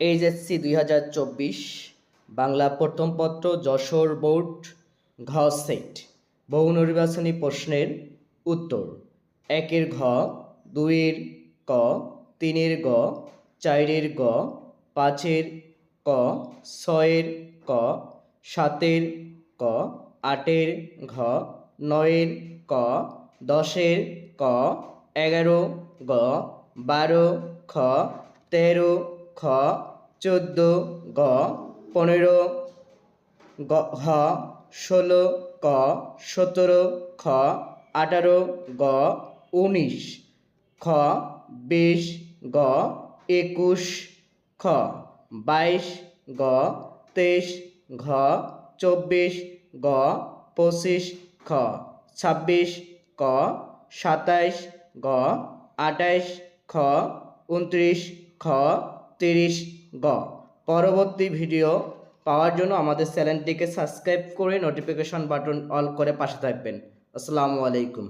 HSC দুই হাজার চব্বিশ, বাংলা প্রথম পত্র যশোর বোর্ড, ঘ সেট বহু নির্বাচনী প্রশ্নের উত্তর। একের ঘ, দুইয়ের ক, তিনের গ, চারের গ, পাঁচের ক, ছয়ের ক, সাতের ক, আটের ঘ, নয়ের ক, দশের ক, এগারো গ, বারো খ, তেরো খ চোদ্দ, গ, পনেরো, গ, হ, ষোলো, ক, সতেরো, খ, আঠারো, গ, উনিশ, খ, বিশ, গ, একুশ, খ, বাইশ, গ, তেইশ, ঘ, চব্বিশ, গ, পঁচিশ, খ, ছাব্বিশ, ক, সাতাইশ, গ, আঠাইশ, খ উনত্রিশ খ, তিরিশ গ। পরবর্তী ভিডিও পাওয়ার জন্য আমাদের চ্যানেলটিকে সাবস্ক্রাইব করে নোটিফিকেশন বাটন অল করে পাশে থাকবেন। আসসালামু আলাইকুম।